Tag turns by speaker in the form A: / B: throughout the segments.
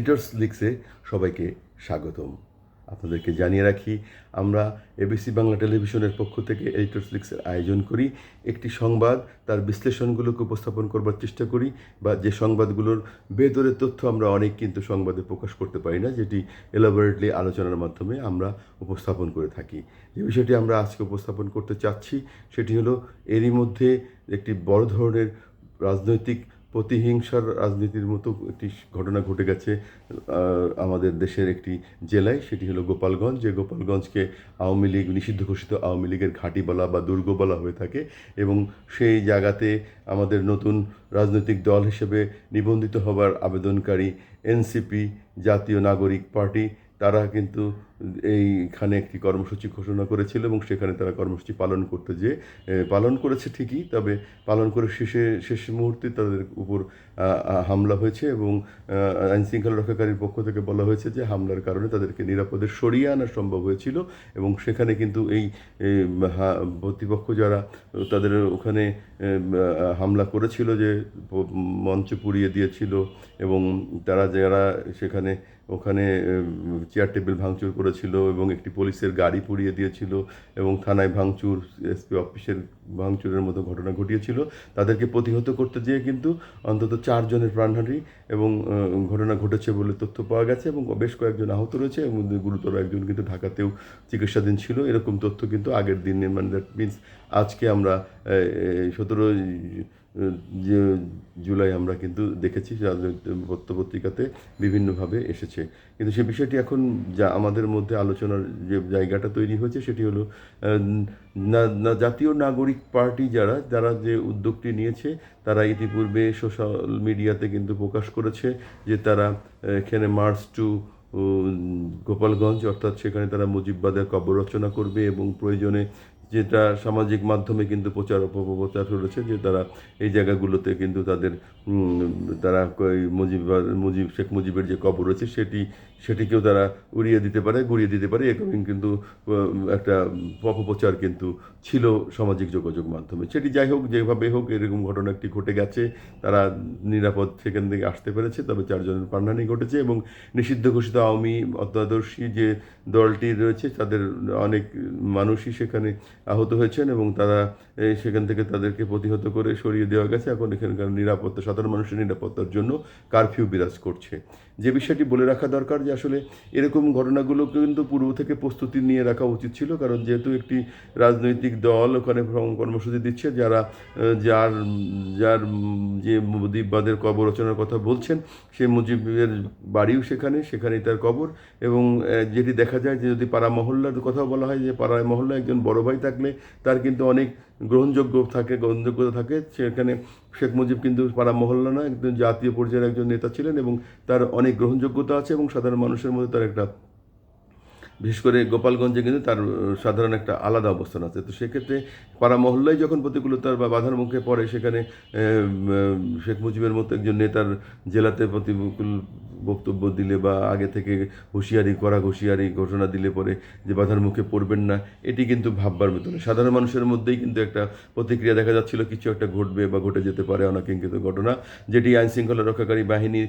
A: Editors লিক্সে সবাইকে স্বাগতম। আপনাদেরকে জানিয়ে রাখি, আমরা এবিসি বাংলা টেলিভিশনের পক্ষ থেকে এডিটর্স লিক্সের আয়োজন করি। একটি সংবাদ, তার বিশ্লেষণগুলোকে উপস্থাপন করবার চেষ্টা করি বা যে সংবাদগুলোর বেদরের তথ্য আমরা অনেক কিন্তু সংবাদে প্রকাশ করতে পারি না, যেটি এলাবোরেটলি আলোচনার মাধ্যমে আমরা উপস্থাপন করে থাকি। যে বিষয়টি আমরা আজকে উপস্থাপন করতে চাচ্ছি, সেটি হলো এরই মধ্যে একটি বড় ধরনের রাজনৈতিক প্রতিহিংসার রাজনীতির মতো একটি ঘটনা ঘটে গেছে আমাদের দেশের একটি জেলায়, সেটি হলো গোপালগঞ্জ। যে গোপালগঞ্জকে আওয়ামী লীগ, নিষিদ্ধ ঘোষিত আওয়ামী লীগের ঘাঁটি বলা বা দুর্গ বলা হয়ে থাকে এবং সেই জায়গাতে আমাদের নতুন রাজনৈতিক দল হিসেবে নিবন্ধিত হবার আবেদনকারী এনসিপি, জাতীয় নাগরিক পার্টি তারা কিন্তু এইখানে একটি কর্মসূচি ঘোষণা করেছিল এবং সেখানে তারা কর্মসূচি পালন করতে যে পালন করেছে ঠিকই, তবে পালন করে শেষে, শেষ মুহূর্তে তাদের উপর হামলা হয়েছে এবং আইন শৃঙ্খলা রক্ষাকারীর পক্ষ থেকে বলা হয়েছে যে হামলার কারণে তাদেরকে নিরাপদে সরিয়ে আনা সম্ভব হয়েছিল এবং সেখানে কিন্তু এই প্রতিপক্ষ যারা, তাদের ওখানে হামলা করেছিল যে মঞ্চ পুড়িয়ে দিয়েছিল এবং তারা যারা সেখানে ওখানে চেয়ার টেবিল ভাঙচুর করেছিল এবং একটি পুলিশের গাড়ি পুড়িয়ে দিয়েছিল এবং থানায় ভাঙচুর, এসপি অফিসের ভাঙচুরের মতো ঘটনা ঘটিয়েছিল। তাদেরকে প্রতিহত করতে যেয়ে কিন্তু অন্তত চারজনের প্রাণহানি এবং ঘটনা ঘটেছে বলে তথ্য পাওয়া গেছে এবং বেশ কয়েকজন আহত রয়েছে এবং গুরুতর একজন কিন্তু ঢাকাতেও চিকিৎসাধীন ছিল। এরকম তথ্য কিন্তু আগের দিনে মানে দ্যাট মিনস আজকে আমরা সতেরো যে জুলাই আমরা কিন্তু দেখেছি পত্রপত্রিকাতে বিভিন্নভাবে এসেছে। কিন্তু সে বিষয়টি এখন যা আমাদের মধ্যে আলোচনার যে জায়গাটা তৈরি হয়েছে, সেটি হলো না জাতীয় নাগরিক পার্টি যারা যারা যে উদ্যোগটি নিয়েছে, তারা ইতিপূর্বে সোশ্যাল মিডিয়াতে কিন্তু প্রকাশ করেছে যে তারা, এখানে মার্চ টু গোপালগঞ্জ, অর্থাৎ সেখানে তারা মুজিববাদের কবর রচনা করবে এবং প্রয়োজনে যেটা সামাজিক মাধ্যমে কিন্তু প্রচার অপপ্রচার চলেছে যে তারা এই জায়গাগুলোতে কিন্তু তাদের তারা মুজিব মুজিব, শেখ মুজিবের যে কবর রয়েছে সেটি সেটিকেও তারা উড়িয়ে দিতে পারে গুড়িয়ে দিতে পারে। এরকম কিন্তু একটা অপপ্রচার কিন্তু ছিল সামাজিক যোগাযোগ মাধ্যমে। সেটি যাই হোক, যেভাবে হোক, এরকম ঘটনা একটি ঘটে গেছে। তারা নিরাপদ সেখান থেকে আসতে পেরেছে। তবে চারজনের প্রাণহানি ঘটেছে এবং নিষিদ্ধ ঘোষিত আওয়ামী অত্যাদর্শী যে দলটি রয়েছে, তাদের অনেক মানুষই সেখানে আহত হয়েছেন এবং তারা সেখান থেকে তাদেরকে প্রতিহত করে সরিয়ে দেওয়া গেছে। এখন এখানকার নিরাপত্তা, সাধারণ মানুষের নিরাপত্তার জন্য কারফিউ বিরাজ করছে। যে বিষয়টি বলে রাখা দরকার যে আসলে এরকম ঘটনাগুলো কিন্তু পূর্ব থেকে প্রস্তুতি নিয়ে রাখা উচিত ছিল, কারণ যেহেতু একটি রাজনৈতিক দল ওখানে কর্মসূচি দিচ্ছে, যারা, যার যার যে মুজিববাদের কবর রচনার কথা বলছেন সে মুজিবের বাড়িও সেখানে, সেখানেই তার কবর। এবং যেটি দেখা যায় যে যদি পাড়া মহল্লার কথা বলা হয় যে পাড়ায় মহল্লা একজন বড় ভাই থাকলে তার কিন্তু অনেক গ্রহণযোগ্য থাকে, গ্রহণযোগ্যতা থাকে। সেখানে শেখ মুজিব কিন্তু পাড়া মহল্লা নয়, একজন জাতীয় পর্যায়ের একজন নেতা ছিলেন এবং তার অনেক গ্রহণযোগ্যতা আছে এবং সাধারণ মানুষের মধ্যে তার একটা বিশেষ করে গোপালগঞ্জে কিন্তু তার সাধারণ একটা আলাদা অবস্থান আছে। তো সেক্ষেত্রে পাড়া মহল্লায় যখন প্রতিকূলতার বা বাধার মুখে পড়ে, সেখানে শেখ মুজিবের মতো একজন নেতার জেলাতে প্রতিকূল বক্তব্য দিলে বা আগে থেকে হুঁশিয়ারি করা হুঁশিয়ারি ঘোষণা দিলে পরে যে বাধার মুখে পড়বেন না, এটি কিন্তু ভাববার মতো সাধারণ মানুষের মধ্যেই কিন্তু একটা প্রতিক্রিয়া দেখা যাচ্ছিল, কিছু একটা ঘটবে বা ঘটে যেতে পারে অনাকাঙ্ক্ষিত ঘটনা। যেটি আইন শৃঙ্খলা রক্ষাকারী বাহিনী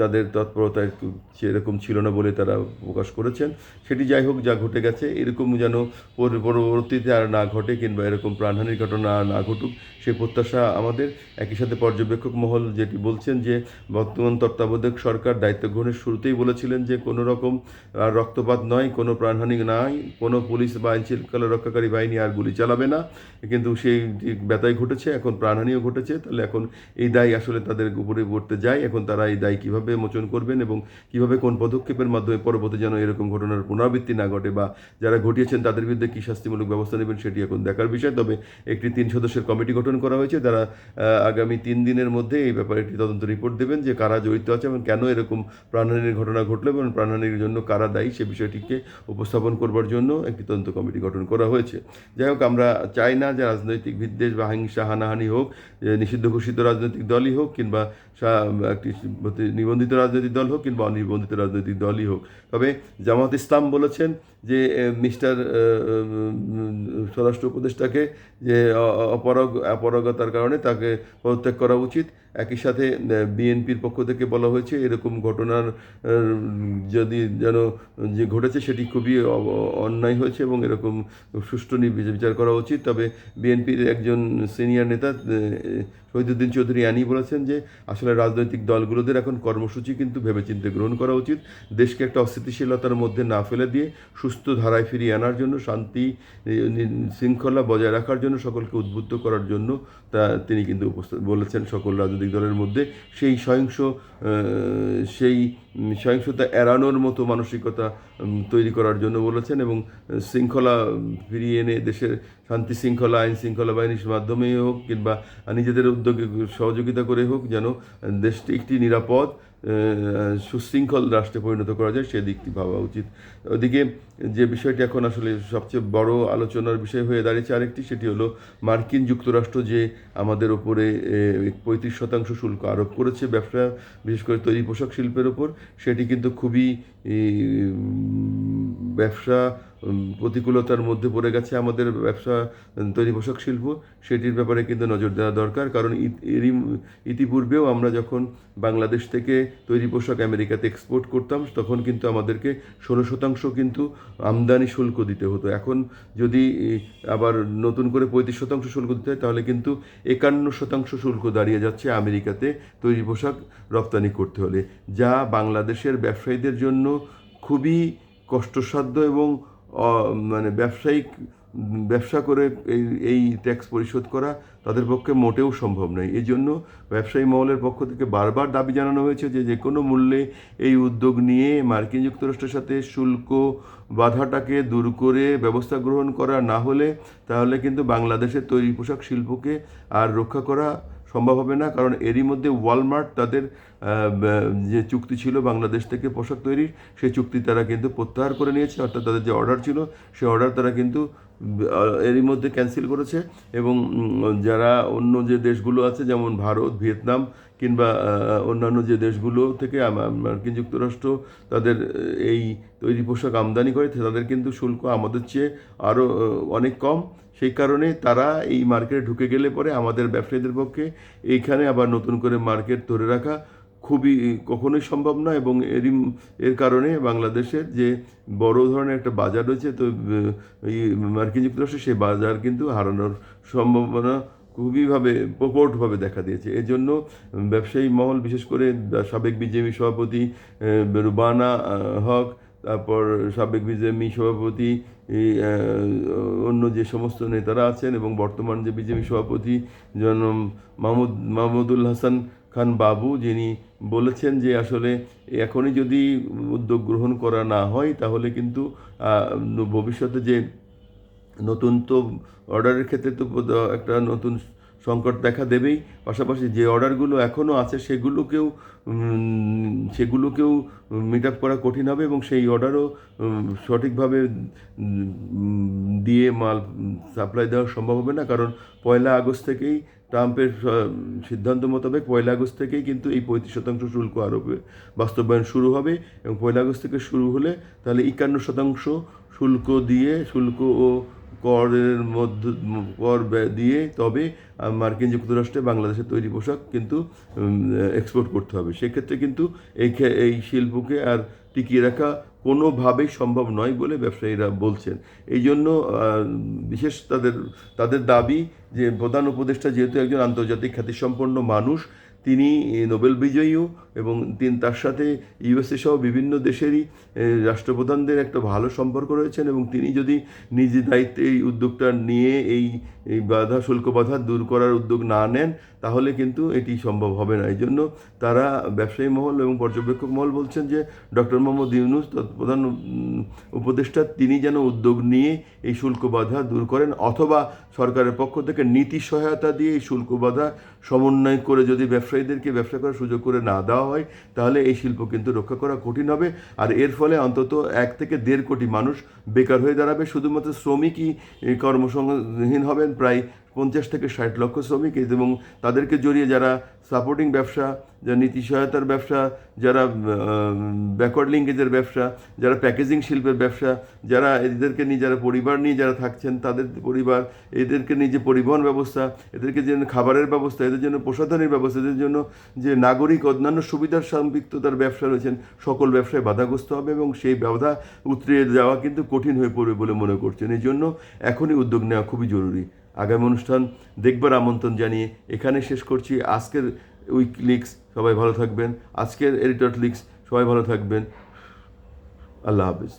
A: তাদের তৎপরতা একটু সেরকম ছিল না বলে তারা প্রকাশ করেছেন। সেটি যাই হোক, যা ঘটে গেছে এরকম যেন পর- পরবর্তীতে আর না ঘটে কিংবা এরকম প্রাণহানির ঘটনা না ঘটুক, সেই প্রত্যাশা আমাদের। একই সাথে পর্যবেক্ষক মহল যেটি বলছেন যে, বর্তমান তত্ত্বাবধায়ক সরকার দায়িত্ব গ্রহণের শুরুতেই বলেছিলেন যে, কোনো রকম রক্তপাত নয়, কোনো প্রাণহানি নাই, কোনো পুলিশ বা আইন শৃঙ্খলা রক্ষাকারী বাহিনী আর গুলি চালাবে না। কিন্তু সেই যে ব্যথায় ঘটেছে, এখন প্রাণহানিও ঘটেছে, তাহলে এখন এই দায় আসলে তাদের উপরে পড়তে যায়। এখন তারা এই দায় কীভাবে মোচন করবেন এবং কীভাবে কোন পদক্ষেপের মাধ্যমে পরবর্তী যেন এরকম ঘটনার পুনরাবৃত্তি না ঘটে বা যারা ঘটিয়েছেন তাদের বিরুদ্ধে কী শাস্তিমূলক ব্যবস্থা নেবেন সেটি এখন দেখার বিষয়। তবে একটি তিন সদস্যের কমিটি গঠন করা হয়েছে। আহ, আগামী তিন দিনের মধ্যে এই ব্যাপারে একটি তদন্ত রিপোর্ট দেবেন যে কারা জড়িত আছে এবং কেন এরকম প্রাণহানির ঘটনা ঘটলো এবং প্রাণহানির জন্য কারা দায়ী সে বিষয়টিকে উপস্থাপন করবার জন্য একটি তদন্ত কমিটি গঠন করা হয়েছে। যাই হোক আমরা চাই না যে রাজনৈতিক বিদ্বেষ বা হিংসা হানাহানি হোক নিষিদ্ধ ঘোষিত রাজনৈতিক দলই হোক কিংবা একটি নিবন্ধিত রাজনৈতিক দল হোক কিংবা অনিবন্ধিত রাজনৈতিক দলই হোক। তবে জামাত ইসলাম বলেছেন যে মিস্টার স্বরাষ্ট্র উপদেষ্টাকে যে অপারগ, অপারগতার কারণে তাকে পদত্যাগ করা উচিত। একই সাথে বিএনপির পক্ষ থেকে বলা হয়েছে, এরকম ঘটনার যদি যেন যে ঘটেছে সেটি খুবই অন্যায় হয়েছে এবং এরকম সুষ্ঠু বিচার করা উচিত। তবে বিএনপির একজন সিনিয়র নেতা শহীদুদ্দিন চৌধুরী আনি বলেছেন যে, আসলে রাজনৈতিক দলগুলোদের এখন কর্মসূচি কিন্তু ভেবেচিন্তে গ্রহণ করা উচিত। দেশকে একটা অস্থিতিশীলতার মধ্যে না ফেলে দিয়ে সুস্থ ধারায় ফিরিয়ে আনার জন্য, শান্তি শৃঙ্খলা বজায় রাখার জন্য, সকলকে উদ্বুদ্ধ করার জন্য তা তিনি কিন্তু উপস্থিত বলেছেন সকল রাজনৈতিক দলের মধ্যে। সেই সহিংস সেই সহিংসতা এড়ানোর মতো মানসিকতা তৈরি করার জন্য বলেছেন এবং শৃঙ্খলা ফিরিয়ে এনে দেশের শান্তি শৃঙ্খলা, আইন শৃঙ্খলা বাহিনীর মাধ্যমে হোক কিংবা নিজেদের উদ্যোগে সহযোগিতা করে হোক যেন দেশটি একটি নিরাপদ সুশৃঙ্খল রাষ্ট্রে পরিণত করা যায় সেদিকটি ভাবা উচিত। ওদিকে যে বিষয়টি এখন আসলে সবচেয়ে বড় আলোচনার বিষয় হয়ে দাঁড়িয়েছে আরেকটি, সেটি হলো মার্কিন যুক্তরাষ্ট্র যে আমাদের ওপরে পঁয়ত্রিশ শতাংশ শুল্ক আরোপ করেছে ব্যবসা, বিশেষ করে তৈরি পোশাক শিল্পের ওপর, সেটি কিন্তু খুবই ব্যবসা প্রতিকূলতার মধ্যে পড়ে গেছে আমাদের ব্যবসা তৈরি পোশাক শিল্প। সেটির ব্যাপারে কিন্তু নজর দেওয়া দরকার। কারণ এরই, ইতিপূর্বেও আমরা যখন বাংলাদেশ থেকে তৈরি পোশাক আমেরিকাতে এক্সপোর্ট করতাম, তখন কিন্তু আমাদেরকে ষোলো শতাংশ কিন্তু আমদানি শুল্ক দিতে হতো। এখন যদি আবার নতুন করে পঁয়ত্রিশ শতাংশ শুল্ক দিতে হয়, তাহলে কিন্তু একান্ন শতাংশ শুল্ক দাঁড়িয়ে যাচ্ছে আমেরিকাতে তৈরি পোশাক রপ্তানি করতে হলে। যা বাংলাদেশের ব্যবসায়ীদের জন্য খুবই কষ্টসাধ্য এবং মানে ব্যবসায়িক, ব্যবসা করে এই এই ট্যাক্স পরিশোধ করা তাদের পক্ষে মোটেও সম্ভব নয়। এই জন্য ব্যবসায়ী মহলের পক্ষ থেকে বারবার দাবি জানানো হয়েছে যে যে কোনো মূল্যে এই উদ্যোগ নিয়ে মার্কিন যুক্তরাষ্ট্রের সাথে শুল্ক বাধাটাকে দূর করে ব্যবস্থা গ্রহণ করা না হলে তাহলে কিন্তু বাংলাদেশের তৈরি পোশাক শিল্পকে আর রক্ষা করা সম্ভব হবে না, কারণ এরই মধ্যে ওয়ালমার্ট তাদের যে চুক্তি ছিল বাংলাদেশ থেকে পোশাক তৈরির, সেই চুক্তি তারা কিন্তু প্রত্যাহার করে নিয়েছে, অর্থাৎ তাদের যে অর্ডার ছিল, সে অর্ডার তারা কিন্তু এরই মধ্যে ক্যান্সেল করেছে। এবং যারা অন্য যে দেশগুলো আছে, যেমন ভারত, ভিয়েতনাম কিংবা অন্যান্য যে দেশগুলো থেকে মার্কিন যুক্তরাষ্ট্র তাদের এই তৈরি পোশাক আমদানি করে তাদের কিন্তু শুল্ক আমাদের চেয়ে আরও অনেক কম। সেই কারণে তারা এই মার্কেটে ঢুকে গেলে পরে আমাদের ব্যবসায়ীদের পক্ষে এইখানে আবার নতুন করে মার্কেট ধরে রাখা খুবই কখনোই সম্ভব নয় এবং এরই, এর কারণে বাংলাদেশের যে বড় ধরনের একটা বাজার রয়েছে, তো এই মার্কিন যুক্তরাষ্ট্রে সেই বাজার কিন্তু হারানোর সম্ভাবনা খুবইভাবে প্রকটভাবে দেখা দিয়েছে। এর জন্য ব্যবসায়ী মহল, বিশেষ করে সাবেক বিজেপি সভাপতি রুবানা হক, তারপর সাবেক বিজেপি সভাপতি অন্য যে সমস্ত নেতারা আছেন এবং বর্তমান যে বিজেপি সভাপতি জন মাহমুদ, মাহমুদুল হাসান খান বাবু, যিনি বলেছেন যে আসলে এখনই যদি উদ্যোগ গ্রহণ করা না হয়, তাহলে কিন্তু ভবিষ্যতে যে নতুন তো অর্ডারের ক্ষেত্রে তো একটা নতুন সংকট দেখা দেবেই। পাশাপাশি যে অর্ডারগুলো এখনও আছে, সেগুলোকেও সেগুলোকেও মিট আপ করা কঠিন হবে এবং সেই অর্ডারও সঠিকভাবে দিয়ে মাল সাপ্লাই দেওয়া সম্ভব হবে না। কারণ পয়লা আগস্ট থেকেই ট্রাম্পের সিদ্ধান্ত মোতাবেক পয়লা আগস্ট থেকেই কিন্তু এই পঁয়ত্রিশ শতাংশ শুল্ক আরোপে, বাস্তবায়ন শুরু হবে এবং পয়লা আগস্ট থেকে শুরু হলে তাহলে একান্ন শতাংশ শুল্ক দিয়ে, শুল্ক ও করের মধ্যে, কর দিয়ে তবে মার্কিন যুক্তরাষ্ট্রে বাংলাদেশের তৈরি পোশাক কিন্তু এক্সপোর্ট করতে হবে। সেক্ষেত্রে কিন্তু এই এই শিল্পকে আর টিকিয়ে রাখা কোনোভাবেই সম্ভব নয় বলে ব্যবসায়ীরা বলছেন। এই জন্য বিশেষ তাদের তাদের দাবি যে প্রধান উপদেষ্টা যেহেতু একজন আন্তর্জাতিক খ্যাতিসম্পন্ন মানুষ তিনি নোবেল বিজয়ীও এবং তিনি, তার সাথে ইউএসএ সহ বিভিন্ন দেশেরই রাষ্ট্রপ্রধানদের একটা ভালো সম্পর্ক রয়েছেন এবং তিনি যদি নিজ দায়িত্বে এই উদ্যোগটা নিয়ে এই এই বাধা, শুল্ক বাধা দূর করার উদ্যোগ না নেন, তাহলে কিন্তু এটি সম্ভব হবে না। এই জন্য তারা ব্যবসায়ী মহল এবং পর্যবেক্ষক মহল বলছেন যে, ডক্টর মোহাম্মদ ইউনুস প্রধান উপদেষ্টা, তিনি যেন উদ্যোগ নিয়ে এই শুল্ক বাধা দূর করেন অথবা সরকারের পক্ষ থেকে নীতি সহায়তা দিয়ে এই শুল্ক বাধা সমন্বয় করে যদি ব্যবসায়ীদেরকে ব্যবসা করার সুযোগ করে না দেওয়া হয়, তাহলে এই শিল্প কিন্তু রক্ষা করা কঠিন হবে। আর এর ফলে অন্তত এক থেকে দেড় কোটি মানুষ বেকার হয়ে দাঁড়াবে। শুধুমাত্র শ্রমিকই কর্মসংহীন হবেন। প্রায় পঞ্চাশ থেকে ষাট লক্ষ শ্রমিক এবং তাদেরকে জড়িয়ে যারা সাপোর্টিং ব্যবসা, যারা নীতি সহায়তার ব্যবসা, যারা ব্যাকওয়ার্ড লিঙ্কেজের ব্যবসা, যারা প্যাকেজিং শিল্পের ব্যবসা, যারা এদেরকে নিয়ে যারা পরিবার নিয়ে যারা থাকছেন, তাদের পরিবার, এদেরকে নিয়ে যে পরিবহন ব্যবস্থা, এদেরকে যে খাবারের ব্যবস্থা, এদের জন্য প্রসাধনের ব্যবস্থা, এদের জন্য যে নাগরিক অন্যান্য সুবিধার সম্পৃক্ততার ব্যবসা রয়েছেন, সকল ব্যবসায় বাধাগ্রস্ত হবে এবং সেই বাধা উতরিয়ে যাওয়া কিন্তু কঠিন হয়ে পড়বে বলে মনে করছেন। এই জন্য এখনই উদ্যোগ নেওয়া খুবই জরুরি। আগামী অনুষ্ঠান দেখবার আমন্ত্রণ জানিয়ে এখানে শেষ করছি। আজকের উইক লিক্স সবাই ভালো থাকবেন। আজকের এডিটর লিক্স সবাই ভালো থাকবেন। আল্লাহ হাফিজ।